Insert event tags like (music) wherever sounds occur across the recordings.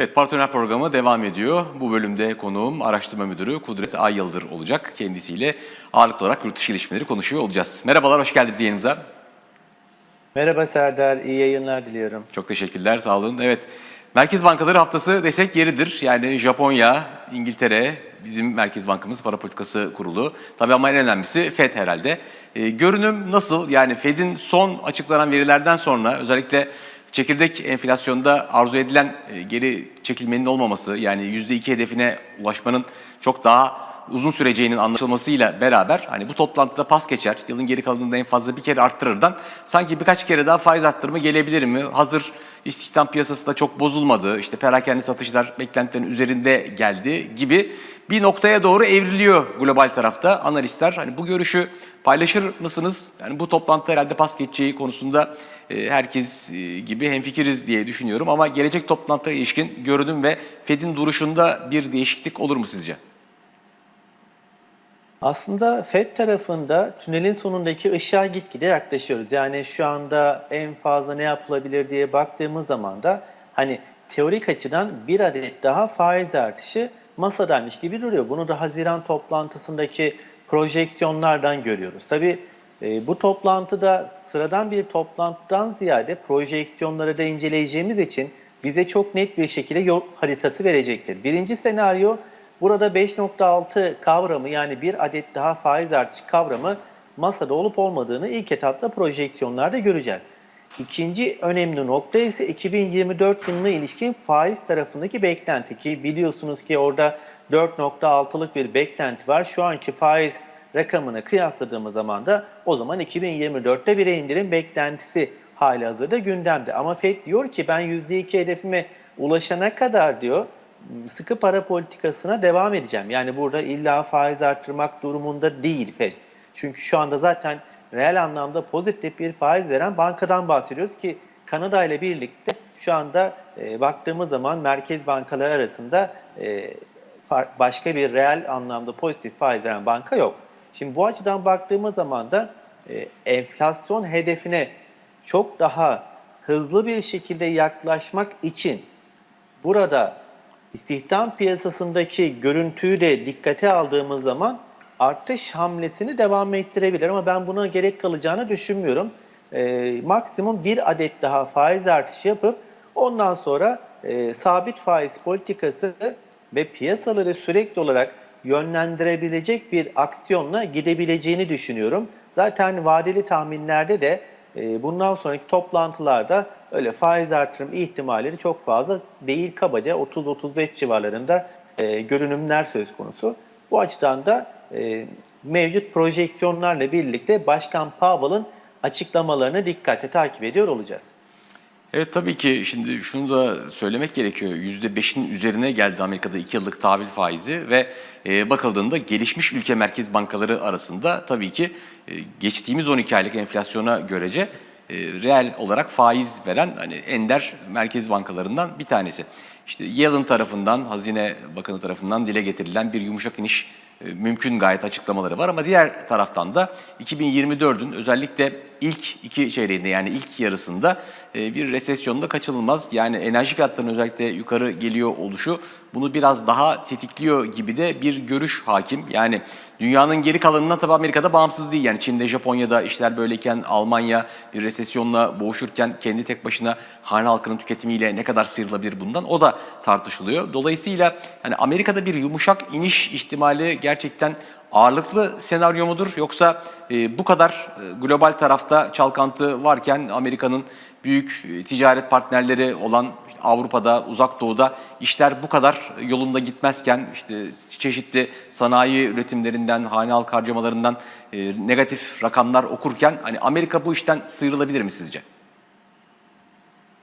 Evet, partner programı devam ediyor. Bu bölümde konuğum araştırma müdürü Kudret Ay Yıldır olacak. Kendisiyle ağırlıklı olarak yurt dışı ilişkileri konuşuyor olacağız. Merhabalar, hoş geldiniz yayınımıza. Merhaba Serdar, iyi yayınlar diliyorum. Çok teşekkürler, sağ olun. Evet, Merkez Bankaları Haftası desek yeridir. Yani Japonya, İngiltere, bizim Merkez Bankamız Para Politikası Kurulu. Tabii ama en önemlisi FED herhalde. Ee, görünüm nasıl? Yani FED'in son açıklanan verilerden sonra özellikle çekirdek enflasyonda arzu edilen e, geri çekilmenin olmaması yani %2 hedefine ulaşmanın çok daha uzun süreceğinin anlaşılmasıyla beraber hani bu toplantıda pas geçer, yılın geri kalanında en fazla bir kere arttırırdan sanki birkaç kere daha faiz arttırımı gelebilir mi? Hazır istihdam piyasası da çok bozulmadı, işte perakende satışlar beklentilerin üzerinde geldi gibi bir noktaya doğru evriliyor global tarafta analistler. Hani bu görüşü paylaşır mısınız? Yani bu toplantı herhalde pas geçeceği konusunda e, herkes e, gibi hemfikiriz diye düşünüyorum ama gelecek toplantıya ilişkin görünüm ve Fed'in duruşunda bir değişiklik olur mu sizce? Aslında FED tarafında tünelin sonundaki ışığa gitgide yaklaşıyoruz. Yani şu anda en fazla ne yapılabilir diye baktığımız zaman da hani teorik açıdan bir adet daha faiz artışı masadaymış gibi duruyor. Bunu da Haziran toplantısındaki projeksiyonlardan görüyoruz. Tabii e, bu toplantıda sıradan bir toplantıdan ziyade projeksiyonları da inceleyeceğimiz için bize çok net bir şekilde yol haritası verecektir. Birinci senaryo burada 5.6 kavramı yani bir adet daha faiz artışı kavramı masada olup olmadığını ilk etapta projeksiyonlarda göreceğiz. İkinci önemli nokta ise 2024 yılına ilişkin faiz tarafındaki beklenti ki biliyorsunuz ki orada 4.6'lık bir beklenti var. Şu anki faiz rakamını kıyasladığımız zaman da o zaman 2024'te bir indirim beklentisi hali hazırda gündemde. Ama FED diyor ki ben %2 hedefime ulaşana kadar diyor sıkı para politikasına devam edeceğim. Yani burada illa faiz arttırmak durumunda değil FED. Çünkü şu anda zaten reel anlamda pozitif bir faiz veren bankadan bahsediyoruz ki Kanada ile birlikte şu anda e, baktığımız zaman merkez bankalar arasında e, başka bir reel anlamda pozitif faiz veren banka yok. Şimdi bu açıdan baktığımız zaman da e, enflasyon hedefine çok daha hızlı bir şekilde yaklaşmak için burada istihdam piyasasındaki görüntüyü de dikkate aldığımız zaman artış hamlesini devam ettirebilir ama ben buna gerek kalacağını düşünmüyorum. E, maksimum bir adet daha faiz artışı yapıp ondan sonra e, sabit faiz politikası ve piyasaları sürekli olarak yönlendirebilecek bir aksiyonla gidebileceğini düşünüyorum. Zaten vadeli tahminlerde de bundan sonraki toplantılarda öyle faiz artırım ihtimalleri çok fazla değil kabaca 30-35 civarlarında e, görünümler söz konusu. Bu açıdan da e, mevcut projeksiyonlarla birlikte Başkan Powell'ın açıklamalarını dikkate takip ediyor olacağız. Evet tabii ki şimdi şunu da söylemek gerekiyor. %5'in üzerine geldi Amerika'da 2 yıllık tahvil faizi ve e, bakıldığında gelişmiş ülke merkez bankaları arasında tabii ki e, geçtiğimiz 12 aylık enflasyona görece e, reel olarak faiz veren hani ender merkez bankalarından bir tanesi. İşte Yellen tarafından, Hazine Bakanı tarafından dile getirilen bir yumuşak iniş e, mümkün gayet açıklamaları var ama diğer taraftan da 2024'ün özellikle ilk iki çeyreğinde yani ilk yarısında e, bir resesyonda kaçınılmaz. Yani enerji fiyatlarının özellikle yukarı geliyor oluşu bunu biraz daha tetikliyor gibi de bir görüş hakim. Yani dünyanın geri kalanından tabii Amerika'da bağımsız değil. Yani Çin'de, Japonya'da işler böyleyken Almanya bir resesyonla boğuşurken kendi tek başına hane halkının tüketimiyle ne kadar sıyrılabilir bundan o da tartışılıyor. Dolayısıyla hani Amerika'da bir yumuşak iniş ihtimali gerçekten ağırlıklı senaryo mudur yoksa e, bu kadar e, global tarafta çalkantı varken Amerika'nın büyük e, ticaret partnerleri olan işte Avrupa'da, Uzak Doğu'da işler bu kadar yolunda gitmezken işte çeşitli sanayi üretimlerinden, hane halk harcamalarından e, negatif rakamlar okurken hani Amerika bu işten sıyrılabilir mi sizce?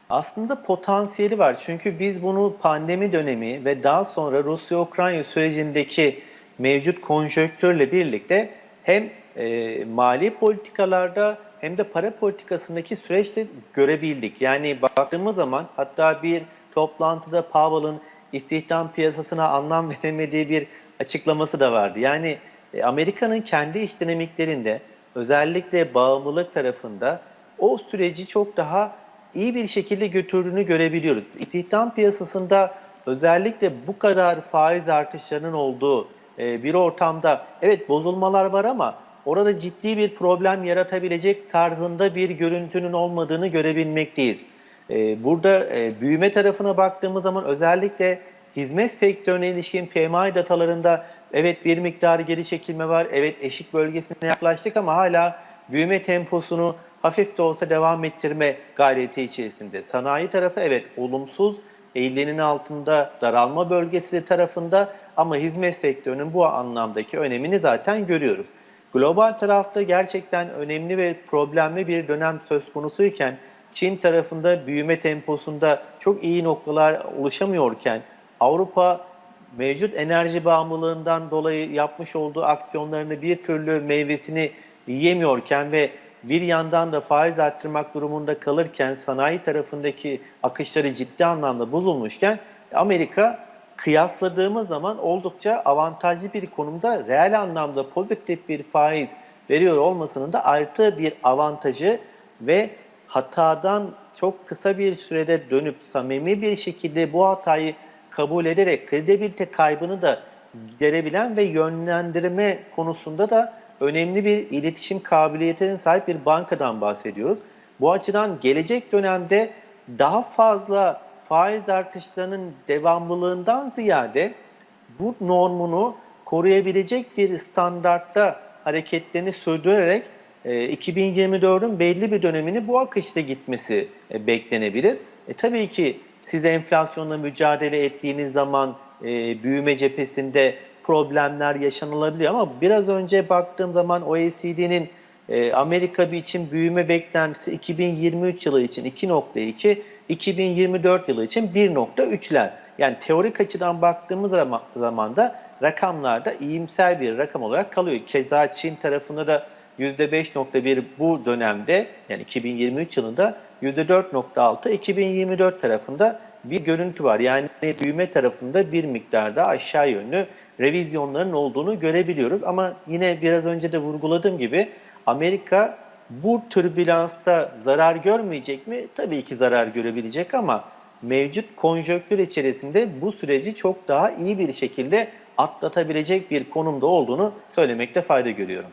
Aslında potansiyeli var. Çünkü biz bunu pandemi dönemi ve daha sonra Rusya-Ukrayna sürecindeki mevcut konjonktürle birlikte hem e, mali politikalarda hem de para politikasındaki süreçte görebildik. Yani baktığımız zaman hatta bir toplantıda Powell'ın istihdam piyasasına anlam (laughs) veremediği bir açıklaması da vardı. Yani e, Amerika'nın kendi iş dinamiklerinde özellikle bağımlılık tarafında o süreci çok daha iyi bir şekilde götürdüğünü görebiliyoruz. İstihdam piyasasında özellikle bu kadar faiz artışlarının olduğu e, bir ortamda evet bozulmalar var ama orada ciddi bir problem yaratabilecek tarzında bir görüntünün olmadığını görebilmekteyiz. E, burada e, büyüme tarafına baktığımız zaman özellikle hizmet sektörüne ilişkin PMI datalarında evet bir miktar geri çekilme var. Evet eşik bölgesine yaklaştık ama hala büyüme temposunu hafif de olsa devam ettirme gayreti içerisinde. Sanayi tarafı evet olumsuz, eğilenin altında daralma bölgesi tarafında ama hizmet sektörünün bu anlamdaki önemini zaten görüyoruz. Global tarafta gerçekten önemli ve problemli bir dönem söz konusuyken Çin tarafında büyüme temposunda çok iyi noktalar oluşamıyorken Avrupa mevcut enerji bağımlılığından dolayı yapmış olduğu aksiyonlarını bir türlü meyvesini yiyemiyorken ve bir yandan da faiz arttırmak durumunda kalırken sanayi tarafındaki akışları ciddi anlamda bozulmuşken Amerika kıyasladığımız zaman oldukça avantajlı bir konumda reel anlamda pozitif bir faiz veriyor olmasının da artı bir avantajı ve hatadan çok kısa bir sürede dönüp samimi bir şekilde bu hatayı kabul ederek kredibilite kaybını da giderebilen ve yönlendirme konusunda da önemli bir iletişim kabiliyetine sahip bir bankadan bahsediyoruz. Bu açıdan gelecek dönemde daha fazla faiz artışlarının devamlılığından ziyade bu normunu koruyabilecek bir standartta hareketlerini sürdürerek e, 2024'ün belli bir dönemini bu akışta gitmesi e, beklenebilir. E, tabii ki siz enflasyonla mücadele ettiğiniz zaman e, büyüme cephesinde problemler yaşanılabiliyor ama biraz önce baktığım zaman OECD'nin e, Amerika için büyüme beklentisi 2023 yılı için 2.2, 2024 yılı için 1.3'ler. Yani teorik açıdan baktığımız zaman, da rakamlarda iyimser bir rakam olarak kalıyor. Keza Çin tarafında da %5.1 bu dönemde yani 2023 yılında %4.6 2024 tarafında bir görüntü var. Yani büyüme tarafında bir miktarda aşağı yönlü revizyonların olduğunu görebiliyoruz. Ama yine biraz önce de vurguladığım gibi Amerika bu türbülansta zarar görmeyecek mi? Tabii ki zarar görebilecek ama mevcut konjöktür içerisinde bu süreci çok daha iyi bir şekilde atlatabilecek bir konumda olduğunu söylemekte fayda görüyorum.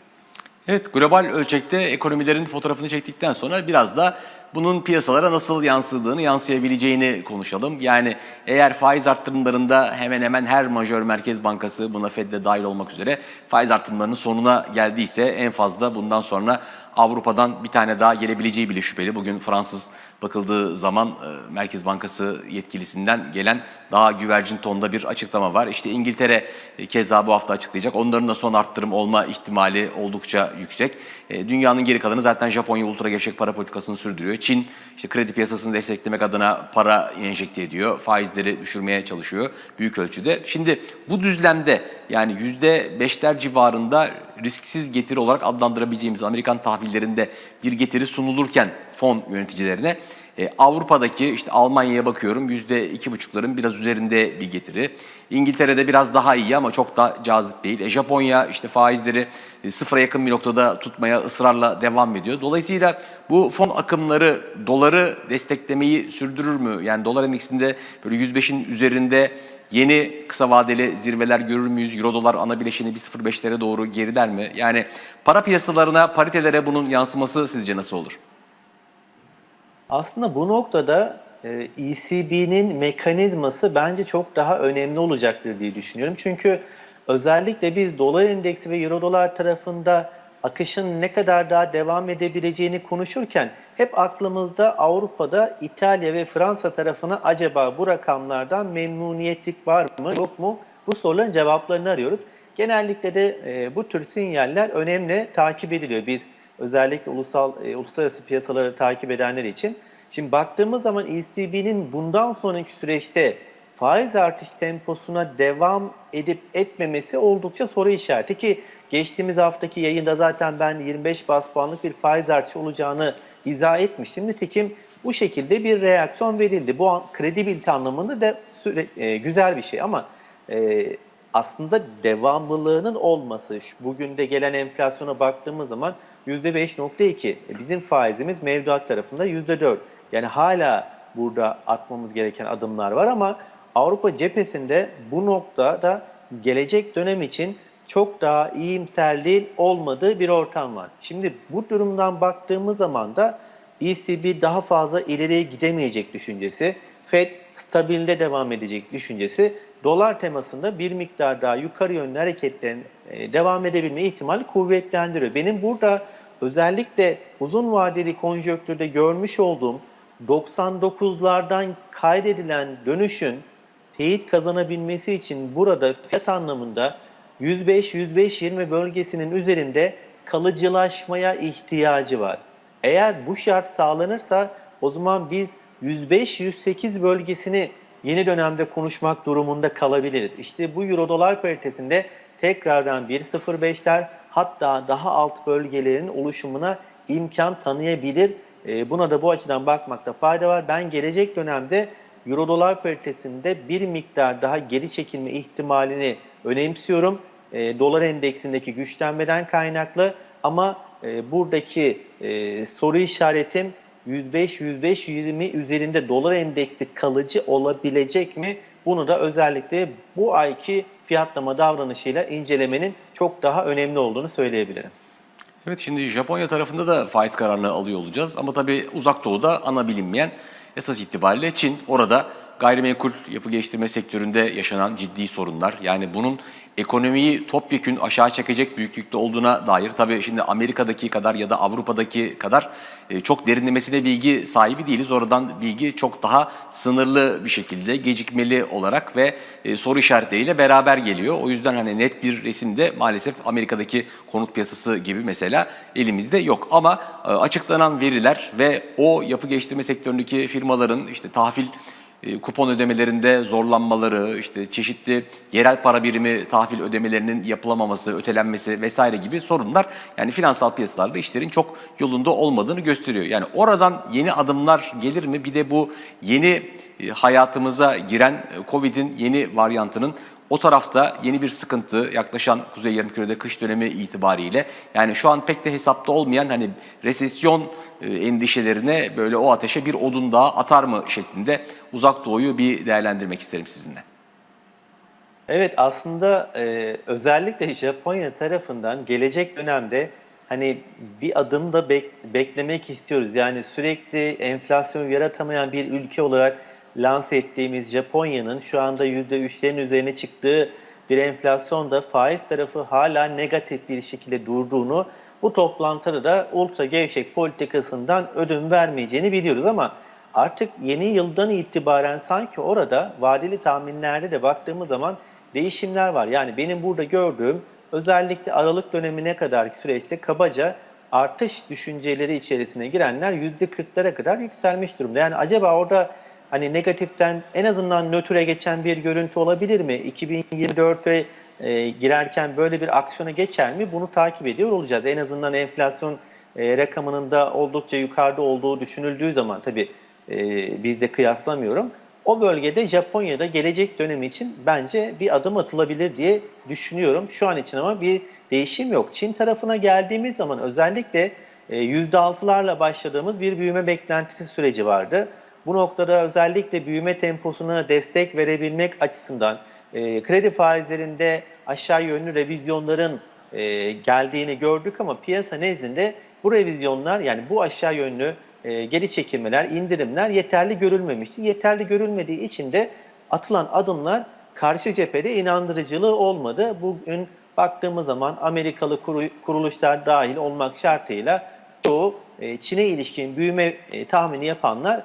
Evet, global ölçekte ekonomilerin fotoğrafını çektikten sonra biraz da bunun piyasalara nasıl yansıdığını, yansıyabileceğini konuşalım. Yani eğer faiz arttırımlarında hemen hemen her majör merkez bankası buna Fed de dahil olmak üzere faiz arttırımlarının sonuna geldiyse en fazla bundan sonra Avrupa'dan bir tane daha gelebileceği bile şüpheli. Bugün Fransız bakıldığı zaman e, Merkez Bankası yetkilisinden gelen daha güvercin tonda bir açıklama var. İşte İngiltere e, keza bu hafta açıklayacak. Onların da son arttırım olma ihtimali oldukça yüksek. E, dünyanın geri kalanı zaten Japonya ultra gevşek para politikasını sürdürüyor. Çin işte kredi piyasasını desteklemek adına para enjekte ediyor. Faizleri düşürmeye çalışıyor büyük ölçüde. Şimdi bu düzlemde yani %5'ler civarında risksiz getiri olarak adlandırabileceğimiz Amerikan tahvillerinde bir getiri sunulurken fon yöneticilerine e, Avrupa'daki işte Almanya'ya bakıyorum %2,5'ların biraz üzerinde bir getiri. İngiltere'de biraz daha iyi ama çok da cazip değil. E, Japonya işte faizleri e, sıfıra yakın bir noktada tutmaya ısrarla devam ediyor. Dolayısıyla bu fon akımları doları desteklemeyi sürdürür mü? Yani dolar endeksinde böyle 105'in üzerinde yeni kısa vadeli zirveler görür müyüz? Euro dolar ana bileşeni 1.05'lere doğru geriler mi? Yani para piyasalarına, paritelere bunun yansıması sizce nasıl olur? Aslında bu noktada e, ECB'nin mekanizması bence çok daha önemli olacaktır diye düşünüyorum. Çünkü özellikle biz dolar endeksi ve euro dolar tarafında akışın ne kadar daha devam edebileceğini konuşurken hep aklımızda Avrupa'da İtalya ve Fransa tarafına acaba bu rakamlardan memnuniyetlik var mı yok mu? Bu soruların cevaplarını arıyoruz. Genellikle de e, bu tür sinyaller önemli takip ediliyor. Biz özellikle ulusal e, uluslararası piyasaları takip edenler için. Şimdi baktığımız zaman ECB'nin bundan sonraki süreçte faiz artış temposuna devam edip etmemesi oldukça soru işareti ki geçtiğimiz haftaki yayında zaten ben 25 bas puanlık bir faiz artışı olacağını izah etmiştim. Nitekim bu şekilde bir reaksiyon verildi. Bu an kredibilite anlamında da süre, e, güzel bir şey ama e, aslında devamlılığının olması, bugün de gelen enflasyona baktığımız zaman %5.2. E, Bizim faizimiz mevduat tarafında %4. Yani hala burada atmamız gereken adımlar var ama Avrupa cephesinde bu noktada gelecek dönem için çok daha iyimserliğin olmadığı bir ortam var. Şimdi bu durumdan baktığımız zaman da ECB daha fazla ileriye gidemeyecek düşüncesi, Fed stabilde devam edecek düşüncesi, dolar temasında bir miktar daha yukarı yönlü hareketlerin devam edebilme ihtimali kuvvetlendiriyor. Benim burada özellikle uzun vadeli konjonktürde görmüş olduğum 99'lardan kaydedilen dönüşün teyit kazanabilmesi için burada fiyat anlamında 105-105-20 bölgesinin üzerinde kalıcılaşmaya ihtiyacı var. Eğer bu şart sağlanırsa o zaman biz 105-108 bölgesini yeni dönemde konuşmak durumunda kalabiliriz. İşte bu euro dolar paritesinde tekrardan 1.05'ler hatta daha alt bölgelerin oluşumuna imkan tanıyabilir. E, Buna da bu açıdan bakmakta fayda var. Ben gelecek dönemde euro dolar paritesinde bir miktar daha geri çekilme ihtimalini önemsiyorum. E, dolar endeksindeki güçlenmeden kaynaklı ama e, buradaki e, soru işaretim 105-105-20 üzerinde dolar endeksi kalıcı olabilecek mi? Bunu da özellikle bu ayki fiyatlama davranışıyla incelemenin çok daha önemli olduğunu söyleyebilirim. Evet şimdi Japonya tarafında da faiz kararını alıyor olacağız ama tabii uzak doğuda ana bilinmeyen esas itibariyle Çin orada gayrimenkul yapı geliştirme sektöründe yaşanan ciddi sorunlar yani bunun ekonomiyi topyekün aşağı çekecek büyüklükte olduğuna dair tabii şimdi Amerika'daki kadar ya da Avrupa'daki kadar e, çok derinlemesine bilgi sahibi değiliz. Oradan bilgi çok daha sınırlı bir şekilde gecikmeli olarak ve e, soru işaretleriyle beraber geliyor. O yüzden hani net bir resimde maalesef Amerika'daki konut piyasası gibi mesela elimizde yok. Ama e, açıklanan veriler ve o yapı geliştirme sektöründeki firmaların işte tahvil kupon ödemelerinde zorlanmaları, işte çeşitli yerel para birimi tahvil ödemelerinin yapılamaması, ötelenmesi vesaire gibi sorunlar yani finansal piyasalarda işlerin çok yolunda olmadığını gösteriyor. Yani oradan yeni adımlar gelir mi? Bir de bu yeni e, hayatımıza giren e, Covid'in yeni varyantının o tarafta yeni bir sıkıntı yaklaşan Kuzey Yarımküre'de kış dönemi itibariyle yani şu an pek de hesapta olmayan hani resesyon e, endişelerine böyle o ateşe bir odun daha atar mı şeklinde uzak doğuyu bir değerlendirmek isterim sizinle. Evet aslında e, özellikle Japonya tarafından gelecek dönemde hani bir adım da bek- beklemek istiyoruz. Yani sürekli enflasyon yaratamayan bir ülke olarak lanse ettiğimiz Japonya'nın şu anda %3'lerin üzerine çıktığı bir enflasyonda faiz tarafı hala negatif bir şekilde durduğunu bu toplantıda da ultra gevşek politikasından ödün vermeyeceğini biliyoruz ama artık yeni yıldan itibaren sanki orada vadeli tahminlerde de baktığımız zaman değişimler var. Yani benim burada gördüğüm özellikle Aralık dönemine kadarki süreçte kabaca artış düşünceleri içerisine girenler %40'lara kadar yükselmiş durumda. Yani acaba orada hani negatiften en azından nötre geçen bir görüntü olabilir mi? 2024'e e, girerken böyle bir aksiyona geçer mi? Bunu takip ediyor olacağız. En azından enflasyon e, rakamının da oldukça yukarıda olduğu düşünüldüğü zaman tabii e, bizde kıyaslamıyorum. O bölgede Japonya'da gelecek dönemi için bence bir adım atılabilir diye düşünüyorum. Şu an için ama bir değişim yok. Çin tarafına geldiğimiz zaman özellikle e, %6'larla başladığımız bir büyüme beklentisi süreci vardı. Bu noktada özellikle büyüme temposuna destek verebilmek açısından e, kredi faizlerinde aşağı yönlü revizyonların e, geldiğini gördük ama piyasa nezdinde bu revizyonlar yani bu aşağı yönlü e, geri çekilmeler, indirimler yeterli görülmemişti. Yeterli görülmediği için de atılan adımlar karşı cephede inandırıcılığı olmadı. Bugün baktığımız zaman Amerikalı kuru- kuruluşlar dahil olmak şartıyla çoğu e, Çin'e ilişkin büyüme e, tahmini yapanlar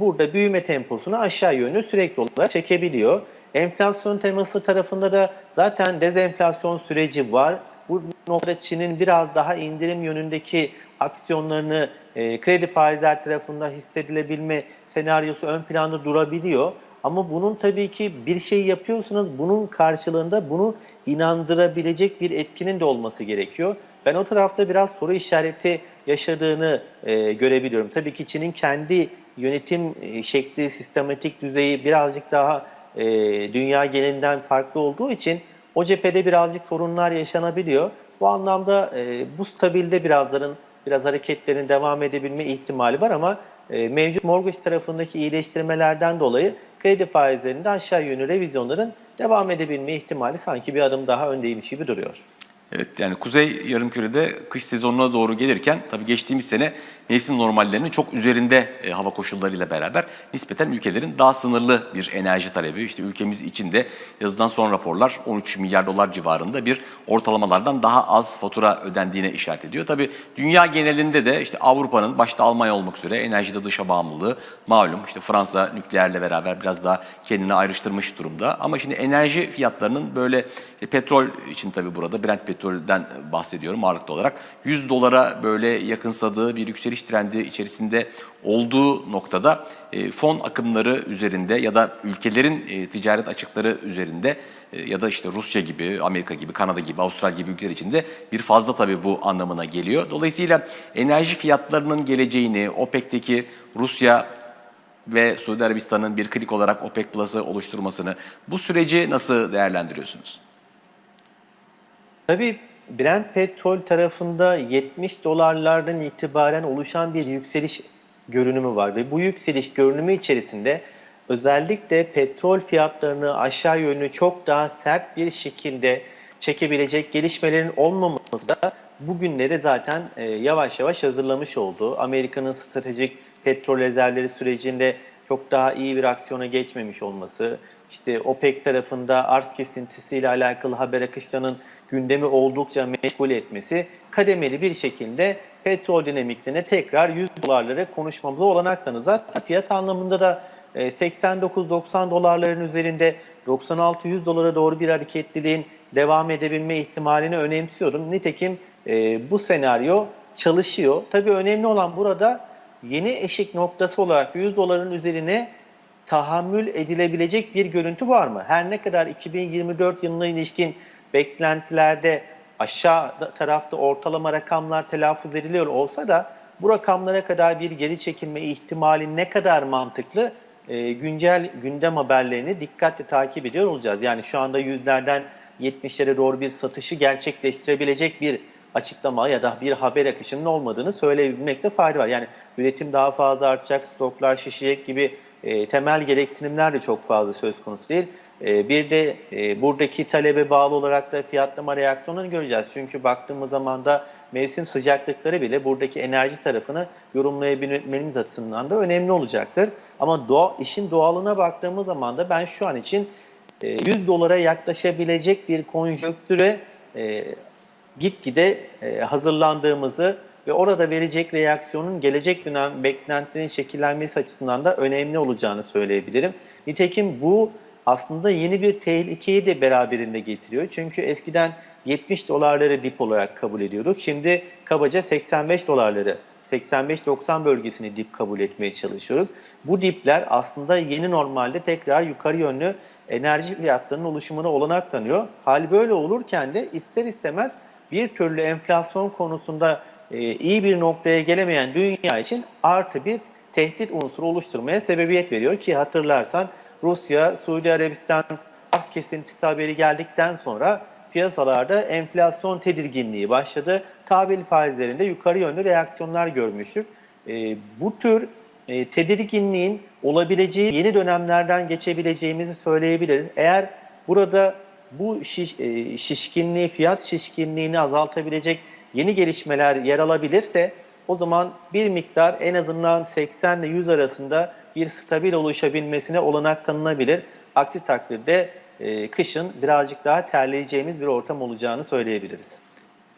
burada büyüme temposunu aşağı yönlü sürekli olarak çekebiliyor. Enflasyon teması tarafında da zaten dezenflasyon süreci var. Bu noktada Çin'in biraz daha indirim yönündeki aksiyonlarını e, kredi faizler tarafında hissedilebilme senaryosu ön planda durabiliyor. Ama bunun tabii ki bir şey yapıyorsanız bunun karşılığında bunu inandırabilecek bir etkinin de olması gerekiyor. Ben o tarafta biraz soru işareti yaşadığını e, görebiliyorum. Tabii ki Çin'in kendi yönetim e, şekli, sistematik düzeyi birazcık daha e, dünya genelinden farklı olduğu için o cephede birazcık sorunlar yaşanabiliyor. Bu anlamda e, bu stabilde birazların biraz hareketlerin devam edebilme ihtimali var ama e, mevcut mortgage tarafındaki iyileştirmelerden dolayı kredi faizlerinde aşağı yönlü revizyonların devam edebilme ihtimali sanki bir adım daha öndeymiş gibi duruyor. Evet yani Kuzey Yarımküre'de kış sezonuna doğru gelirken tabii geçtiğimiz sene mevsim normallerinin çok üzerinde e, hava koşullarıyla beraber nispeten ülkelerin daha sınırlı bir enerji talebi. İşte ülkemiz içinde yazıdan son raporlar 13 milyar dolar civarında bir ortalamalardan daha az fatura ödendiğine işaret ediyor. Tabii dünya genelinde de işte Avrupa'nın başta Almanya olmak üzere enerjide dışa bağımlılığı malum. İşte Fransa nükleerle beraber biraz daha kendini ayrıştırmış durumda. Ama şimdi enerji fiyatlarının böyle işte petrol için tabii burada Brent petrolden bahsediyorum ağırlıklı olarak 100 dolara böyle yakınsadığı bir yükseliş trendi içerisinde olduğu noktada e, fon akımları üzerinde ya da ülkelerin e, ticaret açıkları üzerinde e, ya da işte Rusya gibi, Amerika gibi, Kanada gibi, Avustralya gibi ülkeler için de bir fazla tabii bu anlamına geliyor. Dolayısıyla enerji fiyatlarının geleceğini, OPEC'teki Rusya ve Suudi Arabistan'ın bir klik olarak OPEC Plus'ı oluşturmasını bu süreci nasıl değerlendiriyorsunuz? Tabii Brent petrol tarafında 70 dolarlardan itibaren oluşan bir yükseliş görünümü var ve bu yükseliş görünümü içerisinde özellikle petrol fiyatlarını aşağı yönlü çok daha sert bir şekilde çekebilecek gelişmelerin olmaması da bugünleri zaten e, yavaş yavaş hazırlamış oldu. Amerika'nın stratejik petrol rezervleri sürecinde çok daha iyi bir aksiyona geçmemiş olması, işte OPEC tarafında arz kesintisiyle alakalı haber akışlarının gündemi oldukça meşgul etmesi kademeli bir şekilde petrol dinamiklerine tekrar 100 dolarları konuşmamıza olanak tanır. Zaten fiyat anlamında da e, 89-90 dolarların üzerinde 96-100 dolara doğru bir hareketliliğin devam edebilme ihtimalini önemsiyorum. Nitekim e, bu senaryo çalışıyor. Tabii önemli olan burada yeni eşik noktası olarak 100 doların üzerine tahammül edilebilecek bir görüntü var mı? Her ne kadar 2024 yılına ilişkin beklentilerde aşağı tarafta ortalama rakamlar telaffuz ediliyor olsa da bu rakamlara kadar bir geri çekilme ihtimali ne kadar mantıklı e, güncel gündem haberlerini dikkatle takip ediyor olacağız. Yani şu anda yüzlerden 70'lere doğru bir satışı gerçekleştirebilecek bir açıklama ya da bir haber akışının olmadığını söyleyebilmekte fayda var. Yani üretim daha fazla artacak, stoklar şişecek gibi e, temel gereksinimler de çok fazla söz konusu değil. E, bir de e, buradaki talebe bağlı olarak da fiyatlama reaksiyonunu göreceğiz. Çünkü baktığımız zaman da mevsim sıcaklıkları bile buradaki enerji tarafını yorumlayabilmemiz açısından da önemli olacaktır. Ama doğa, işin doğalına baktığımız zaman da ben şu an için e, 100 dolara yaklaşabilecek bir konjonktüre e, gitgide e, hazırlandığımızı ve orada verecek reaksiyonun gelecek dönem beklentilerin şekillenmesi açısından da önemli olacağını söyleyebilirim. Nitekim bu aslında yeni bir tehlikeyi de beraberinde getiriyor. Çünkü eskiden 70 dolarları dip olarak kabul ediyorduk. Şimdi kabaca 85 dolarları 85-90 bölgesini dip kabul etmeye çalışıyoruz. Bu dipler aslında yeni normalde tekrar yukarı yönlü enerji fiyatlarının oluşumuna olanak tanıyor. Hal böyle olurken de ister istemez bir türlü enflasyon konusunda e, iyi bir noktaya gelemeyen dünya için artı bir tehdit unsuru oluşturmaya sebebiyet veriyor ki hatırlarsan Rusya, Suudi Arabistan arz kesintisi haberi geldikten sonra piyasalarda enflasyon tedirginliği başladı. Tahvil faizlerinde yukarı yönlü reaksiyonlar görmüştük. E, bu tür e, tedirginliğin olabileceği yeni dönemlerden geçebileceğimizi söyleyebiliriz. Eğer burada bu şiş, e, şişkinliği, fiyat şişkinliğini azaltabilecek yeni gelişmeler yer alabilirse o zaman bir miktar en azından 80 ile 100 arasında bir stabil oluşabilmesine olanak tanınabilir. Aksi takdirde e, kışın birazcık daha terleyeceğimiz bir ortam olacağını söyleyebiliriz.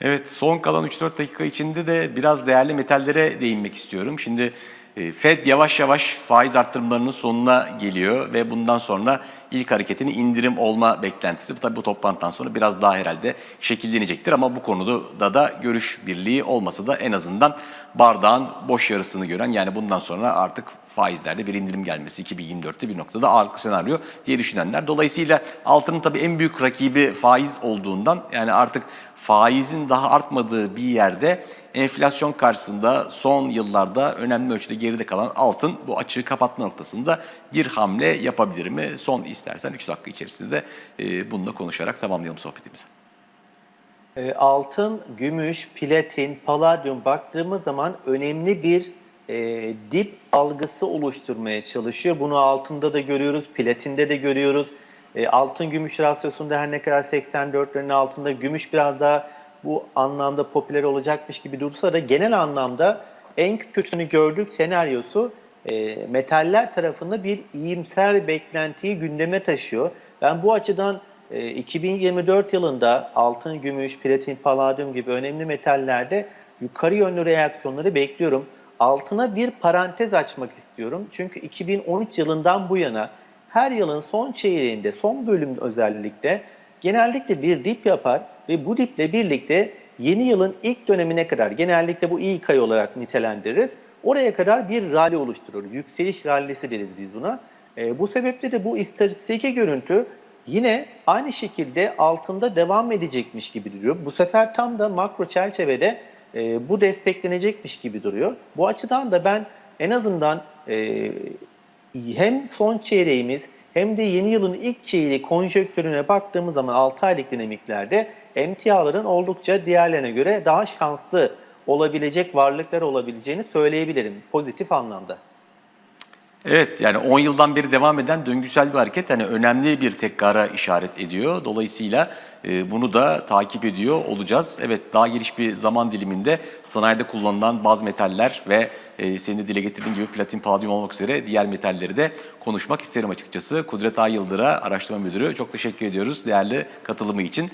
Evet son kalan 3-4 dakika içinde de biraz değerli metallere değinmek istiyorum. Şimdi e, Fed yavaş yavaş faiz arttırımlarının sonuna geliyor ve bundan sonra ilk hareketini indirim olma beklentisi. Tabii bu toplantıdan sonra biraz daha herhalde şekillenecektir ama bu konuda da görüş birliği olmasa da en azından bardağın boş yarısını gören yani bundan sonra artık faizlerde bir indirim gelmesi 2024'te bir noktada ağırlıklı senaryo diye düşünenler. Dolayısıyla altının tabii en büyük rakibi faiz olduğundan yani artık faizin daha artmadığı bir yerde enflasyon karşısında son yıllarda önemli ölçüde geride kalan altın bu açığı kapatma noktasında bir hamle yapabilir mi? Son istersen 3 dakika içerisinde de e, bununla konuşarak tamamlayalım sohbetimizi. E, altın, gümüş, platin, paladyum baktığımız zaman önemli bir e, dip algısı oluşturmaya çalışıyor. Bunu altında da görüyoruz, platinde de görüyoruz. E, altın gümüş rasyosunda her ne kadar 84'lerin altında gümüş biraz daha bu anlamda popüler olacakmış gibi dursa da genel anlamda en kötüsünü gördük senaryosu e, metaller tarafında bir iyimser beklentiyi gündeme taşıyor. Ben bu açıdan 2024 yılında altın, gümüş, platin, paladyum gibi önemli metallerde yukarı yönlü reaksiyonları bekliyorum. Altına bir parantez açmak istiyorum. Çünkü 2013 yılından bu yana her yılın son çeyreğinde, son bölüm özellikle genellikle bir dip yapar ve bu diple birlikte yeni yılın ilk dönemine kadar genellikle bu ilk ay olarak nitelendiririz. Oraya kadar bir rally oluşturur. Yükseliş rallisi deriz biz buna. E, bu sebeple de bu istatistiki görüntü yine aynı şekilde altında devam edecekmiş gibi duruyor. Bu sefer tam da makro çerçevede e, bu desteklenecekmiş gibi duruyor. Bu açıdan da ben en azından e, hem son çeyreğimiz hem de yeni yılın ilk çeyreği konjonktürüne baktığımız zaman 6 aylık dinamiklerde emtiaların oldukça diğerlerine göre daha şanslı olabilecek varlıklar olabileceğini söyleyebilirim pozitif anlamda. Evet yani 10 yıldan beri devam eden döngüsel bir hareket hani önemli bir tekrara işaret ediyor. Dolayısıyla e, bunu da takip ediyor olacağız. Evet daha geniş bir zaman diliminde sanayide kullanılan bazı metaller ve e, senin de dile getirdiğin gibi platin, paladyum olmak üzere diğer metalleri de konuşmak isterim açıkçası. Kudret Ay Yıldır'a araştırma müdürü çok teşekkür ediyoruz değerli katılımı için.